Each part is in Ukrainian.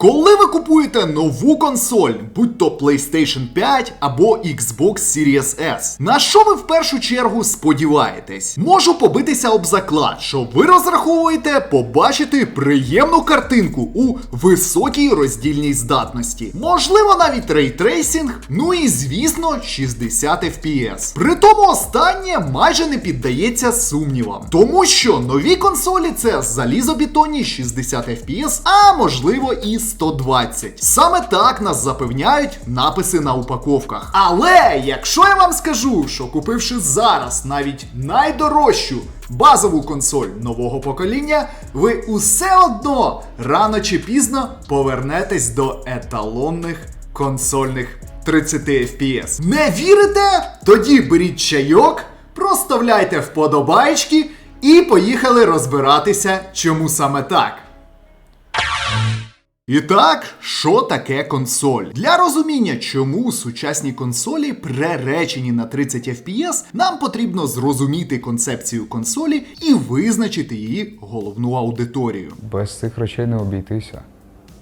Коли ви купуєте нову консоль, будь то PlayStation 5 або Xbox Series S, на що ви в першу чергу сподіваєтесь? Можу побитися об заклад, що ви розраховуєте побачити приємну картинку у високій роздільній здатності. Можливо, навіть рейтрейсінг, ну і звісно, 60 FPS. При тому останнє майже не піддається сумнівам, тому що нові консолі це залізобетонні 60 FPS, а можливо і 120. Саме так нас запевняють написи на упаковках. Але якщо я вам скажу, що купивши зараз навіть найдорожчу базову консоль нового покоління, ви усе одно рано чи пізно повернетесь до еталонних консольних 30 FPS. Не вірите? Тоді беріть чайок, проставляйте вподобайки і поїхали розбиратися, чому саме так. І так, що таке консоль? Для розуміння, чому сучасні консолі преречені на 30 FPS, нам потрібно зрозуміти концепцію консолі і визначити її головну аудиторію. Без цих речей не обійтися.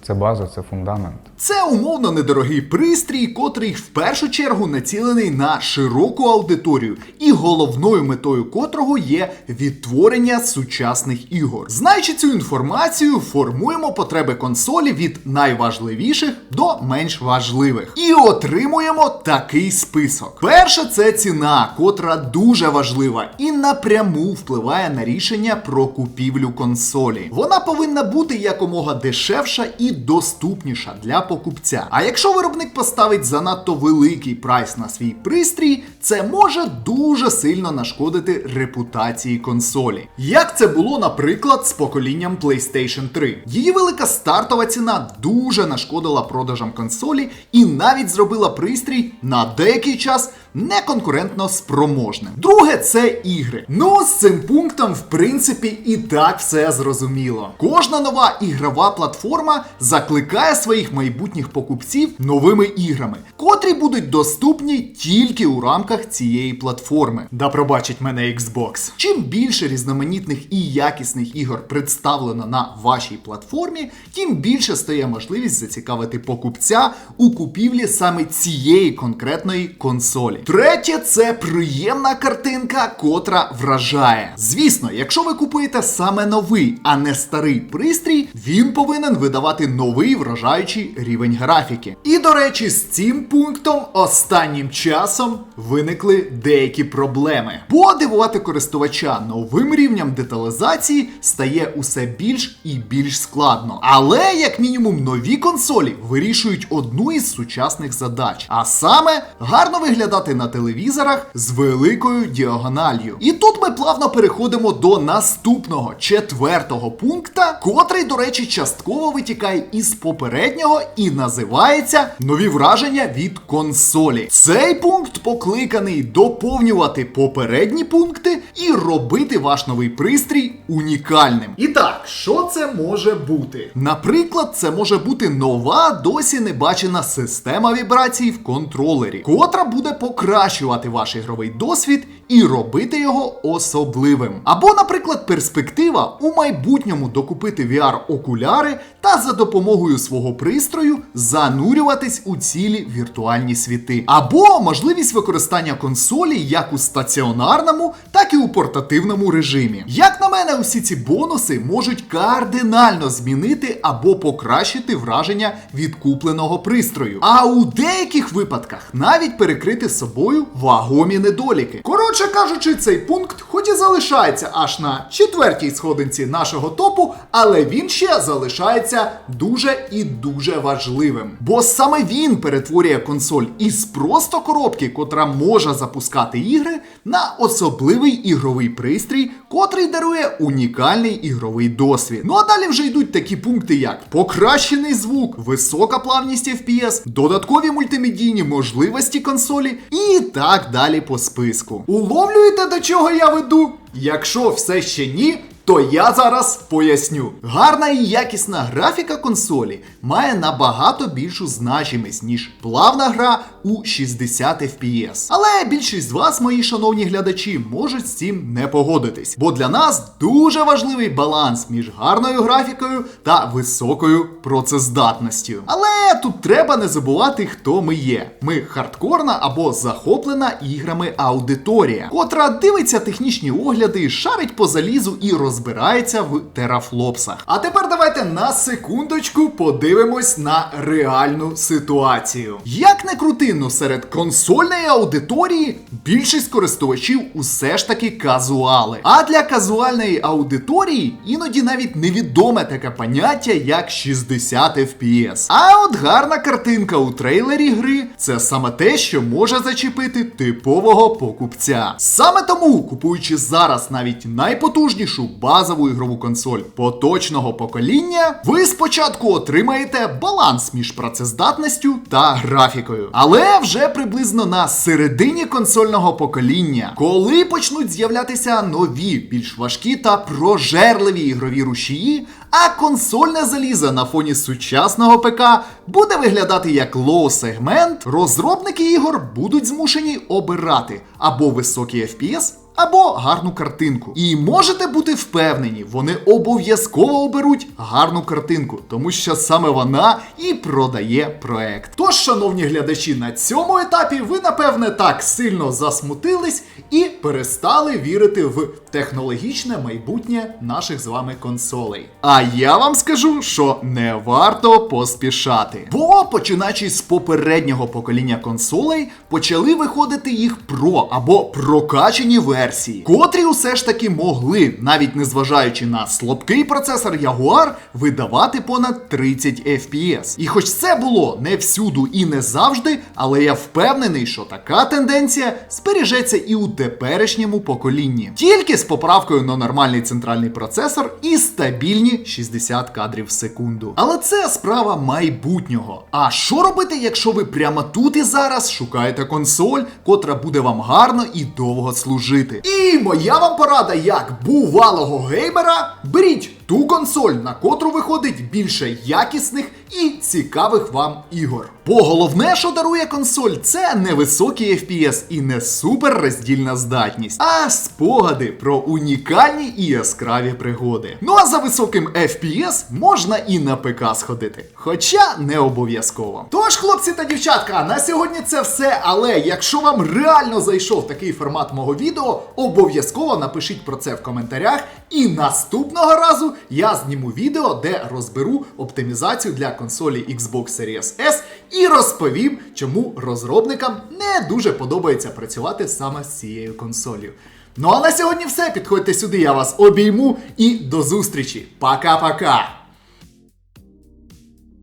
Це база, це фундамент. Це умовно недорогий пристрій, котрий в першу чергу націлений на широку аудиторію, і головною метою котрого є відтворення сучасних ігор. Знаючи цю інформацію, формуємо потреби консолі від найважливіших до менш важливих. І отримуємо такий список. Перше це ціна, котра дуже важлива і напряму впливає на рішення про купівлю консолі. Вона повинна бути якомога дешевша і доступніша для покупця. А якщо виробник поставить занадто великий прайс на свій пристрій, це може дуже сильно нашкодити репутації консолі. Як це було, наприклад, з поколінням PlayStation 3. Її велика стартова ціна дуже нашкодила продажам консолі і навіть зробила пристрій на деякий час неконкурентно спроможним. Друге це ігри. Ну, з цим пунктом, в принципі, і так все зрозуміло. Кожна нова ігрова платформа закликає своїх майбутніх покупців новими іграми, котрі будуть доступні тільки у рамках цієї платформи. Да пробачить мене Xbox. Чим більше різноманітних і якісних ігор представлено на вашій платформі, тим більше стає можливість зацікавити покупця у купівлі саме цієї конкретної консолі. Третє це приємна картинка, котра вражає. Звісно, якщо ви купуєте саме новий, а не старий пристрій, він повинен видавати новий вражаючий рівень графіки. І до речі, з цим пунктом останнім часом виникли деякі проблеми. Бо дивувати користувача новим рівнем деталізації стає усе більш і більш складно. Але, як мінімум, нові консолі вирішують одну із сучасних задач, а саме гарно виглядати на телевізорах з великою діагональю. І тут ми плавно переходимо до наступного четвертого пункта, котрий, до речі, частково витікає із попереднього і називається нові враження від консолі. Цей пункт покликаний доповнювати попередні пункти і робити ваш новий пристрій унікальним. І так, що це може бути? Наприклад, це може бути нова, досі не бачена система вібрацій в контролері, котра буде покращувати ваш ігровий досвід і робити його особливим. Або, наприклад, перспектива у майбутньому докупити VR-окуляри та за допомогою свого пристрою занурюватись у цілі віртуальні світи. Або можливість використання консолі як у стаціонарному, так і у портативному режимі. Як на мене, усі ці бонуси можуть кардинально змінити або покращити враження від купленого пристрою. А у деяких випадках навіть перекрити собою вагомі недоліки. Коротше кажучи, цей пункт хоч і залишається аж на четвертій сходинці нашого топу, але він ще залишається дуже і дуже важливим. Бо саме він перетворює консоль із просто коробки, котра може запускати ігри, на особливий ігровий пристрій, котрий дарує унікальний ігровий досвід. Ну а далі вже йдуть такі пункти, як покращений звук, висока плавність FPS, додаткові мультимедійні можливості консолі і так далі по списку. Уловлюєте, до чого я веду? Якщо все ще ні, То я зараз поясню. Гарна і якісна графіка консолі має набагато більшу значимість, ніж плавна гра у 60 FPS. Але більшість з вас, мої шановні глядачі, можуть з цим не погодитись, бо для нас дуже важливий баланс між гарною графікою та високою процездатністю. Але тут треба не забувати, хто ми є. Ми хардкорна або захоплена іграми аудиторія, котра дивиться технічні огляди, шарить по залізу і розбирається в терафлопсах. А тепер давайте на секундочку подивимось на реальну ситуацію. Як не крутинно серед консольної аудиторії, більшість користувачів усе ж таки казуали. А для казуальної аудиторії іноді навіть невідоме таке поняття, як 60 FPS. А от гарна картинка у трейлері гри це саме те, що може зачепити типового покупця. Саме тому, купуючи зараз навіть найпотужнішу базову ігрову консоль поточного покоління, ви спочатку отримаєте баланс між працездатністю та графікою. Але вже приблизно на середині консольного покоління, коли почнуть з'являтися нові, більш важкі та прожерливі ігрові рушії, а консольне залізо на фоні сучасного ПК буде виглядати як лоу-сегмент, розробники ігор будуть змушені обирати або високий FPS, або гарну картинку. І можете бути впевнені, вони обов'язково оберуть гарну картинку, тому що саме вона і продає проект. Тож, шановні глядачі, на цьому етапі ви напевне так сильно засмутились і перестали вірити в технологічне майбутнє наших з вами консолей. А я вам скажу, що не варто поспішати. Бо починаючи з попереднього покоління консолей, почали виходити їх про або прокачені версії, котрі усе ж таки могли, навіть незважаючи на слабкий процесор Jaguar, видавати понад 30 FPS. І хоч це було не всюду і не завжди, але я впевнений, що така тенденція збережеться і у теперішньому поколінні. Тільки з поправкою на нормальний центральний процесор і стабільні 60 кадрів в секунду. Але це справа майбутнього. А що робити, якщо ви прямо тут і зараз шукаєте консоль, котра буде вам гарно і довго служити? І моя вам порада, як бувалого геймера, беріть ту консоль, на котру виходить більше якісних і цікавих вам ігор. Бо головне, що дарує консоль, це не високий FPS і не супер роздільна здатність, а спогади про унікальні і яскраві пригоди. Ну а за високим FPS можна і на ПК сходити, хоча не обов'язково. Тож, хлопці та дівчатка, на сьогодні це все. Але якщо вам реально зайшов такий формат мого відео, обов'язково напишіть про це в коментарях. І наступного разу я зніму відео, де розберу оптимізацію для консолі Xbox Series S і розповім, чому розробникам не дуже подобається працювати саме з цією консолью. Ну а на сьогодні все. Підходьте сюди, я вас обійму і до зустрічі. Пока-пока!